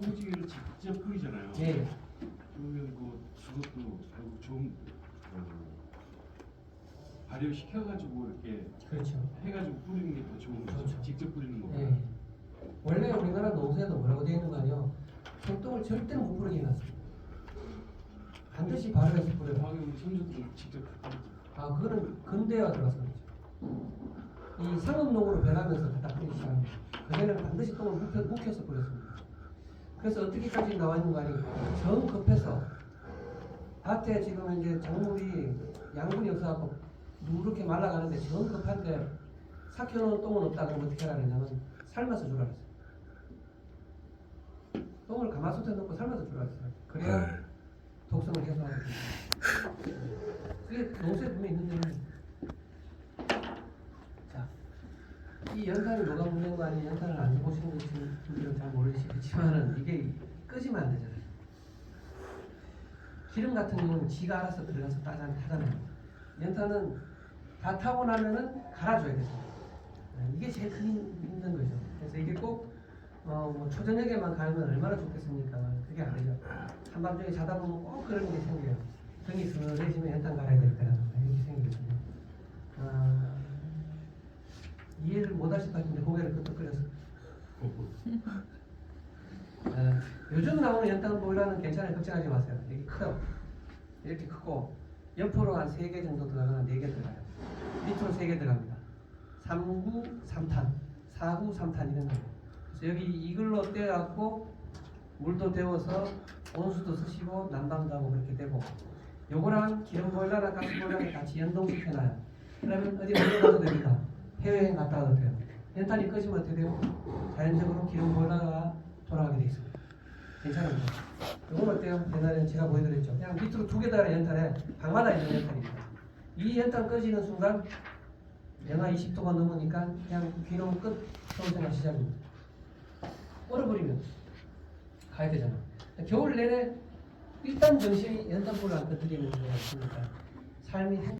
소고기를 직접 뿌리잖아요. 예. 그러면 뭐 그것도 결국 좀 어, 발효시켜가지고 이렇게 그렇죠. 해가지고 뿌리는 게 더 좋은 거죠. 그렇죠. 직접 뿌리는 거보다. 예. 원래 우리나라 농사에도 뭐라고 되어 있는 거 아니요? 생똥을 절대 못 뿌리게 해놨습니다. 반드시 발효해서 뿌려요. 과거에 우리 선조들 직접. 아, 그거는 근대화 들어서 그렇죠. 이 상업농으로 변하면서 갖다 뿌리기 시작합니다. 그전에는 반드시 똥을 묵혀, 묵혀서 뿌렸습니다. 그래서 어떻게까지 나와 있는 거 아니? 정 급해서 밭에 지금 이제 작물이 양분이 없어갖고 누렇게 말라가는데 정 급한데 삭혀놓은 똥은 없다 그러면 어떻게 하라 그러냐면 삶아서 주라 그랬어요. 똥을 가마솥에 넣고 삶아서 주라 그랬어요. 그래야 독성을 해소하게 됩니다. 그게 농수에 보면 있는데 자, 이 뭐가 문제인 거 아니에요? 연탄을 안 해보시는 분들은 잘 모르시겠지만은 이게 끄지면 안 되잖아요. 기름 같은 경우는 지가 알아서 들어가서 따잖 타잖아요. 연탄은 다 타고 나면은 갈아줘야 돼요. 네, 이게 제일 큰 힘든 거죠. 그래서 이게 꼭 어, 뭐 초저녁에만 가면 얼마나 좋겠습니까? 그게 아니죠. 한밤중에 자다 보면 꼭 그런 게 생겨요. 등이 서늘해지면 연탄 갈아야 될 이렇게 생기거든요. 5-8인데 고개를 끄덕거려서 아, 요즘 나오는 연탄보일러는 괜찮아요. 걱정하지 마세요. 이게 커요. 이렇게 크고 옆으로 한 3개 정도 들어가나 4개 들어가요. 밑으로 3개 들어갑니다. 3구 3탄, 4구 3탄 이런 거. 그래서 여기 이글로 떼갖고 물도 데워서 온수도 쓰시고 난방도 하고 그렇게 되고 요거랑 기름 보일러랑 가스 보일러랑 같이 연동시켜놔요. 그러면 어디 올려놔도 됩니다. 해외여행 갔다 와도 돼요. 연탄이 꺼지면 어떻게 돼요? 자연적으로 기름 보일러가 돌아가게 돼 있습니다. 거죠. 요건 어때요? 옛날에 제가 보여드렸죠. 그냥 밑으로 두개 달아 연탄에 방마다 있는 연탄입니다. 이 연탄 꺼지는 순간 영하 20도가 넘으니까 그냥 귀농 끝 서울생활 시작입니다. 얼어버리면 가야 되잖아. 겨울 내내 일단 정신이 연탄불을 안 꺼뜨리는 거가 있으니까 삶이 행-